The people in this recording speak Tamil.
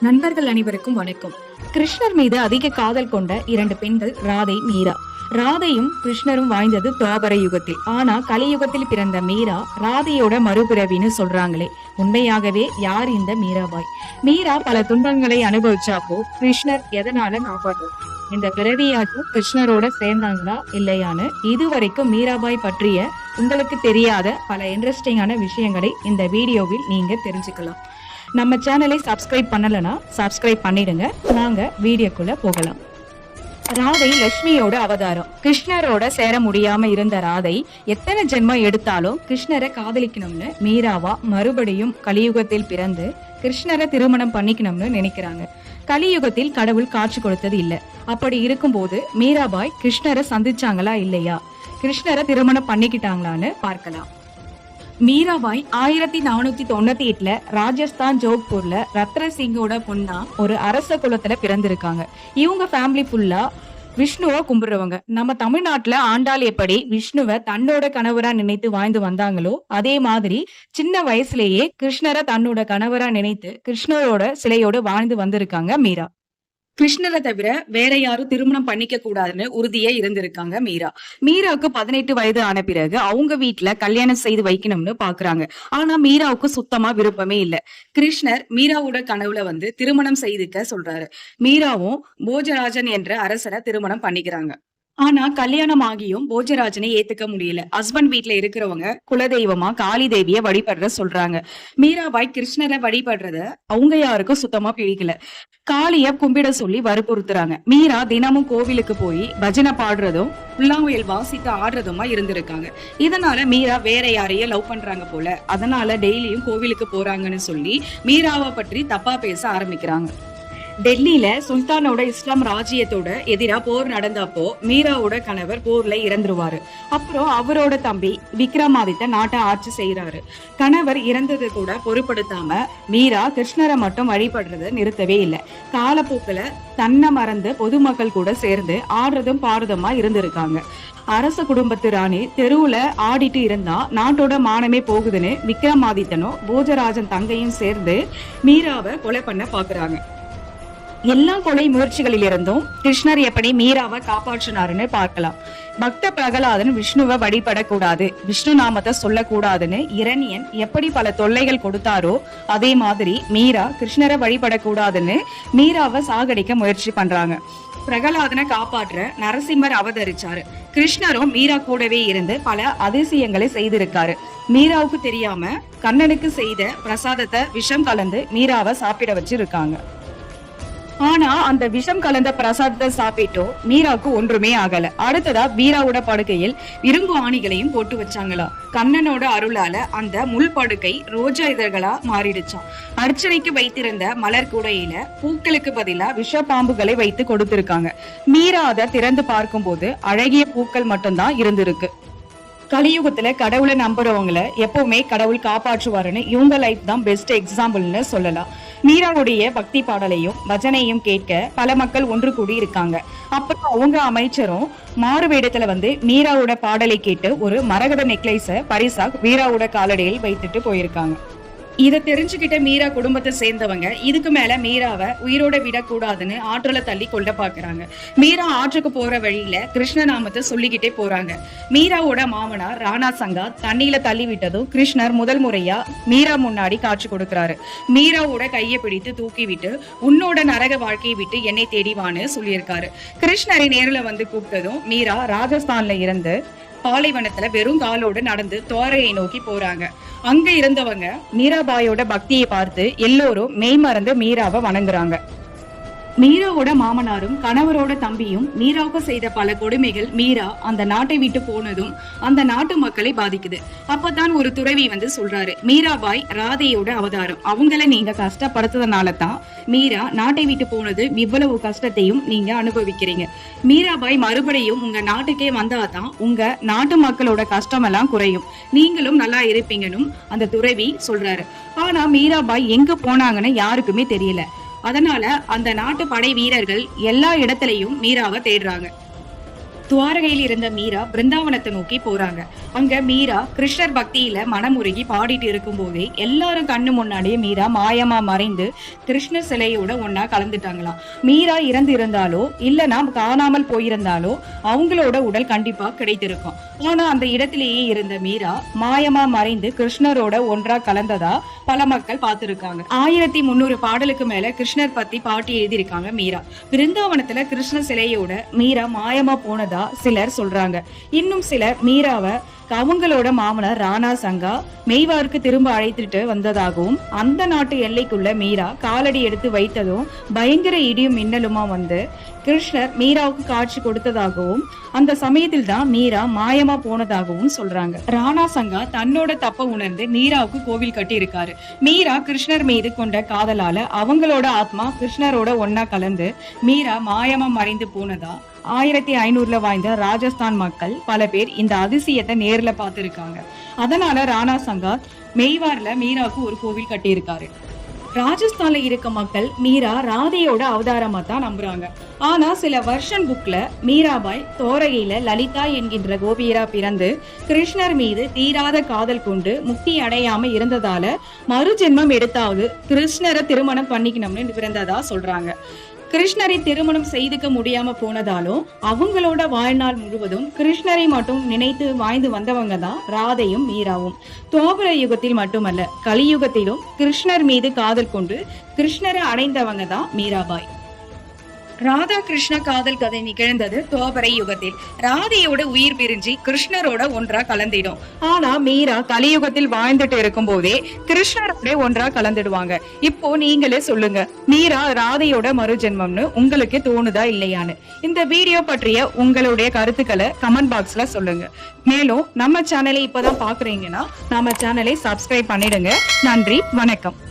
நண்பர்கள் அனைவருக்கும் வணக்கம். கிருஷ்ணர் மீது அதிக காதல் கொண்ட இரண்டு பெண்கள் ராதை மீரா. ராதையும் கிருஷ்ணரும் வாய்ந்தது துவாபர யுகத்தில். ஆனா கலியுகத்தில் பிறந்த மீரா ராதையோட மறுபிறவின்னு சொல்றாங்களே. உண்மையாகவே யார் இந்த மீராபாய்? மீரா பல துன்பங்களை அனுபவிச்சாப்போ கிருஷ்ணர் எதனால காப்பாற்றும் இந்த பிறவியாச்சும் கிருஷ்ணரோட சேர்ந்தாங்களா இல்லையான்னு இதுவரைக்கும் மீராபாய் பற்றிய உங்களுக்கு தெரியாத பல இன்ட்ரெஸ்டிங்கான விஷயங்களை இந்த வீடியோவில் நீங்க தெரிஞ்சுக்கலாம். நம்ம சேனலை சப்ஸ்கிரைப் பண்ணலனா சப்ஸ்கிரைப் பண்ணிடுங்க. நாங்க வீடியோக்குள்ள போகலாம். ராதை லட்சுமியோட அவதாரம். கிருஷ்ணரோட சேர முடியாம இருந்த ராதை எத்தனை ஜென்மம் எடுத்தாலும் கிருஷ்ணரை காதலிக்கணும்னு மீராவா மறுபடியும் கலியுகத்தில் பிறந்து கிருஷ்ணரை திருமணம் பண்ணிக்கணும்னு நினைக்கிறாங்க. கலியுகத்தில் கடவுள் காட்சி கொடுத்தது இல்ல. அப்படி இருக்கும்போது மீராபாய் கிருஷ்ணரை சந்திச்சாங்களா இல்லையா? கிருஷ்ணரை திருமணம் பண்ணிக்கிட்டாங்களான்னு பார்க்கலாம். மீராபாய் ஆயிரத்தி நானூத்தி தொண்ணூத்தி எட்டுல ராஜஸ்தான் ஜோத்பூர்ல ரத்ன சிங்கோட பொண்ணா ஒரு அரச குலத்துல பிறந்திருக்காங்க. இவங்க ஃபேமிலி ஃபுல்லா விஷ்ணுவை கும்பிடுறவங்க. நம்ம தமிழ்நாட்டுல ஆண்டாள் எப்படி விஷ்ணுவை தன்னோட கணவரா நினைத்து வாழ்ந்து வந்தாங்களோ அதே மாதிரி சின்ன வயசுலயே கிருஷ்ணரை தன்னோட கணவரா நினைத்து கிருஷ்ணரோட சிலையோட வாழ்ந்து வந்திருக்காங்க மீரா. கிருஷ்ணரை தவிர வேற யாரும் திருமணம் பண்ணிக்க கூடாதுன்னு உறுதியே இருந்திருக்காங்க மீரா. மீராவுக்கு பதினெட்டு வயது ஆன பிறகு அவங்க வீட்டுல கல்யாணம் செய்து வைக்கணும்னு பாக்குறாங்க. ஆனா மீராவுக்கு சுத்தமா விருப்பமே இல்ல. கிருஷ்ணர் மீராவோட கனவுல வந்து திருமணம் செய்துக்க சொல்றாரு. மீராவும் போஜராஜன் என்ற அரசரை திருமணம் பண்ணிக்கிறாங்க. ஆனா கல்யாணம் ஆகியும் போஜராஜனை ஏத்துக்க முடியல. ஹஸ்பண்ட் வீட்டுல இருக்கிறவங்க குலதெய்வமா காளி தேவிய வழிபடுற சொல்றாங்க. மீராபாய் கிருஷ்ணரை வழிபடுறத அவங்க யாருக்கும் சுத்தமா பிடிக்கல. காளிய கும்பிட சொல்லி வற்புறுத்துறாங்க. மீரா தினமும் கோவிலுக்கு போய் பஜனை பாடுறதும் புல்லாங்குயல் வாசித்து ஆடுறதுமா இருந்திருக்காங்க. இதனால மீரா வேற யாரையும் லவ் பண்றாங்க போல. அதனால டெய்லியும் கோவிலுக்கு போறாங்கன்னு சொல்லி மீராவை பற்றி தப்பா பேச ஆரம்பிக்கிறாங்க. டெல்லியில சுல்தானோட இஸ்லாம் ராஜ்யத்தோட எதிரா போர் நடந்தப்போ மீராவோட கணவர் போர்ல இறந்துருவாரு. அப்புறம் அவரோட தம்பி விக்ரமாதித்த நாட்டை ஆட்சி செய்யறாரு கணவர் இறந்தது கூட பொருட்படுத்தாம மீரா கிருஷ்ணரை மட்டும் வழிபடுறத நிறுத்தவே இல்லை. காலப்போக்கில் தன்னை மறந்து பொதுமக்கள் கூட சேர்ந்து ஆடுறதும் பாடுறதுமா இருந்திருக்காங்க. அரச குடும்பத்து ராணி தெருவுல ஆடிட்டு இருந்தா நாட்டோட மானமே போகுதுன்னு விக்ரமாதித்தனும் போஜராஜன் தங்கையும் சேர்ந்து மீராவை கொலை பண்ண பாக்குறாங்க. எல்லா கொலை முயற்சிகளில் இருந்தும் கிருஷ்ணர் எப்படி மீராவை காப்பாற்றினாருன்னு பார்க்கலாம். பக்த பிரகலாதன் விஷ்ணுவை வழிபடக்கூடாது விஷ்ணு நாமத்தை சொல்லக்கூடாதுன்னு இரணியன் எப்படி பல தொல்லைகள் கொடுத்தாரோ அதே மாதிரி மீரா கிருஷ்ணரை வழிபடக்கூடாதுன்னு மீராவை சாகடிக்க முயற்சி பண்றாங்க. பிரகலாதனை காப்பாற்ற நரசிம்மர் அவதரிச்சாரு. கிருஷ்ணரும் மீரா கூடவே இருந்து பல அதிசயங்களை செய்திருக்காரு. மீராவுக்கு தெரியாம கண்ணனுக்கு செய்த பிரசாதத்தை விஷம் கலந்து மீராவை சாப்பிட வச்சிருக்காங்க. ஆனா அந்த விஷம் கலந்த பிரசாதத்தை சாப்பிட்டோ மீராக்கு ஒன்றுமே ஆகல. அடுத்ததா வீராவோட படுக்கையில் இரும்பு ஆணிகளையும் போட்டு வச்சாங்களா. கண்ணனோட அருளால அந்த முள் படுக்கை ரோஜா இதழ்களா மாறிடுச்சாம். அர்ச்சனைக்கு வைத்திருந்த மலர் கூடையில பூக்களுக்கு பதிலா விஷ பாம்புகளை வைத்து கொடுத்திருக்காங்க. மீரா அதை திறந்து பார்க்கும்போது அழகிய பூக்கள் மட்டும்தான் இருந்திருக்கு. கலியுகத்துல கடவுளை நம்புறவங்கள எப்பவுமே கடவுள் காப்பாற்றுவாருன்னு இவங்க லைஃப் தான் பெஸ்ட் எக்ஸாம்பிள்னு சொல்லலாம். மீராவுடைய பக்தி பாடலையும் பஜனையும் கேட்க பல மக்கள் ஒன்று கூடி இருக்காங்க. அப்புறம் அவங்க அமைச்சரும் மாறு வேடத்துல வந்து மீராவோட பாடலை கேட்டு ஒரு மரகத நெக்லைஸ பரிசா வீராவோட காலடியில் வைத்துட்டு போயிருக்காங்க. இதை தெரிஞ்சுக்கிட்ட மீரா குடும்பத்தை சேர்ந்தவங்க இதுக்கு மேல மீராவை உயிரோட விடக்கூடாதுன்னு ஆற்றுல தள்ளி கொள்ள பாக்குறாங்க. மீரா ஆற்றுக்கு போற வழியில கிருஷ்ண நாமத்தை சொல்லிக்கிட்டே போறாங்க. மீராவோட மாமனார் ராணா சங்கா தண்ணியில தள்ளி விட்டதும் கிருஷ்ணர் முதல் முறையா மீரா முன்னாடி காட்சி கொடுக்கிறாரு. மீராவோட கையை பிடித்து தூக்கி விட்டு உன்னோட நரக வாழ்க்கையை விட்டு என்னை தேடிவான்னு சொல்லியிருக்காரு. கிருஷ்ணரை நேரில் வந்து கூப்பிட்டதும் மீரா ராஜஸ்தான்ல இருந்து பாலைவனத்துல வெறும் காலோடு நடந்து தோரையை நோக்கி போறாங்க. அங்க இருந்தவங்க மீராபாயோட பக்தியை பார்த்து எல்லோரும் மெய் மறந்து மீராவை வணங்குறாங்க. மீராவோட மாமனாரும் கணவரோட தம்பியும் மீராவுக்கு செய்த பல கொடுமைகள் மீரா அந்த நாட்டை விட்டு போனதும் அந்த நாட்டு மக்களை பாதிக்குது. அப்பதான் ஒரு துறவி வந்து சொல்றாரு மீராபாய் ராதையோட அவதாரம். அவங்கள நீங்க கஷ்டப்படுத்ததுனால தான் மீரா நாட்டை விட்டு போனது. இவ்வளவு கஷ்டத்தையும் நீங்க அனுபவிக்கிறீங்க. மீராபாய் மறுபடியும் உங்க நாட்டுக்கே வந்தாதான் உங்க நாட்டு மக்களோட கஷ்டமெல்லாம் குறையும். நீங்களும் நல்லா இருப்பீங்கன்னு அந்த துறவி சொல்றாரு. ஆனா மீராபாய் எங்க போனாங்கன்னு யாருக்குமே தெரியல. அதனால அந்த நாட்டு படை வீரர்கள் எல்லா இடத்துலயும் மீராவை தேடுறாங்க. துவாரகையில் இருந்த மீரா பிருந்தாவனத்தை நோக்கி போறாங்க. அங்க மீரா கிருஷ்ணர் பக்தியில மனமுருகி பாடிட்டு இருக்கும் போதே எல்லாரும் கண்ணு முன்னாடியே மீரா மாயமா மறைந்து கிருஷ்ணர் சிலையோட ஒன்னா கலந்துட்டாங்களாம். மீரா இறந்து இருந்தாலோ இல்லனா காணாமல் போயிருந்தாலோ அவங்களோட உடல் கண்டிப்பா கிடைத்திருக்கும். ஆனா அந்த இடத்திலேயே இருந்த மீரா மாயமா மறைந்து கிருஷ்ணரோட ஒன்றா கலந்ததா பல மக்கள் பார்த்திருக்காங்க. ஆயிரத்தி முந்நூறு பாடலுக்கு மேல கிருஷ்ணர் பத்தி பாட்டி எழுதியிருக்காங்க மீரா. பிருந்தாவனத்துல கிருஷ்ண சிலையோட மீரா மாயமா போனதா சிலர் சொல்றாங்க. இன்னும் சிலர் மீராவை அவங்களோட மாமனார் ராணா சங்கா மெய்வாருக்கு திரும்ப அழைத்துட்டு வந்ததாகவும் அந்த நாட்டு எல்லைக்குள்ள மீரா காலடி எடுத்து வைத்ததும் பயங்கர இடியும் மின்னலுமா வந்து கிருஷ்ணர் மீராவுக்கு காட்சி கொடுத்ததாகவும் அந்த சமயத்தில் தான் மீரா மாயமா போனதாகவும் சொல்றாங்க. ராணா சங்கா தன்னோட தப்ப உணர்ந்து மீராவுக்கு கோவில் கட்டி இருக்காரு மீரா கிருஷ்ணர் மீது கொண்ட காதலால அவங்களோட ஆத்மா கிருஷ்ணரோட ஒன்னா கலந்து மீரா மாயமா மறைந்து போனதா ஆயிரத்தி ஐநூறுல வாய்ந்த ராஜஸ்தான் மக்கள் பல பேர் இந்த அதிசயத்தை நேர்ல பார்த்துருக்காங்க. அதனால ராணா சங்காத் மெய்வார்ல மீராவுக்கு ஒரு கோவில் கட்டியிருக்காரு. ராஜஸ்தான்ல இருக்க மக்கள் மீரா ராதையோட அவதாரமா தான் நம்புறாங்க. ஆனா சில வருஷன் புக்ல மீராபாய் தோரகையில லலிதா என்கின்ற கோபியரா பிறந்து கிருஷ்ணர் மீது தீராத காதல் கொண்டு முக்தி அடையாம இருந்ததால மறுஜென்மம் எடுத்தாவது கிருஷ்ணரை திருமணம் பண்ணிக்கணும்னு பிறந்ததா சொல்றாங்க. கிருஷ்ணரை திருமணம் செய்துக்க முடியாம போனதாலும் அவங்களோட வாழ்நாள் முழுவதும் கிருஷ்ணரை மட்டும் நினைத்து வாழ்ந்து வந்தவங்க தான் ராதையும் மீராவும். தோபுர யுகத்தில் மட்டுமல்ல கலியுகத்திலும் கிருஷ்ணர் மீது காதல் கொண்டு கிருஷ்ணரை அடைந்தவங்க தான் மீராபாய். ராதா கிருஷ்ண காதல் கதை நிகழ்ந்தது தோபரை யுகத்தில். ராதையோட உயிர் பிரிஞ்சு கிருஷ்ணரோட ஒன்றா கலந்திடும். ஆனா மீரா கலியுகத்தில் வாழ்ந்துட்டு இருக்கும் போதே கிருஷ்ணரோட ஒன்றா கலந்துடுவாங்க. இப்போ நீங்களே சொல்லுங்க மீரா ராதையோட மறுஜென்மம்னு உங்களுக்கு தோணுதா இல்லையான்னு. இந்த வீடியோ பற்றிய உங்களுடைய கருத்துக்களை கமெண்ட் பாக்ஸ்ல சொல்லுங்க. மேலும் நம்ம சேனலை இப்பதான் பாக்குறீங்கன்னா நம்ம சேனலை சப்ஸ்கிரைப் பண்ணிடுங்க. நன்றி வணக்கம்.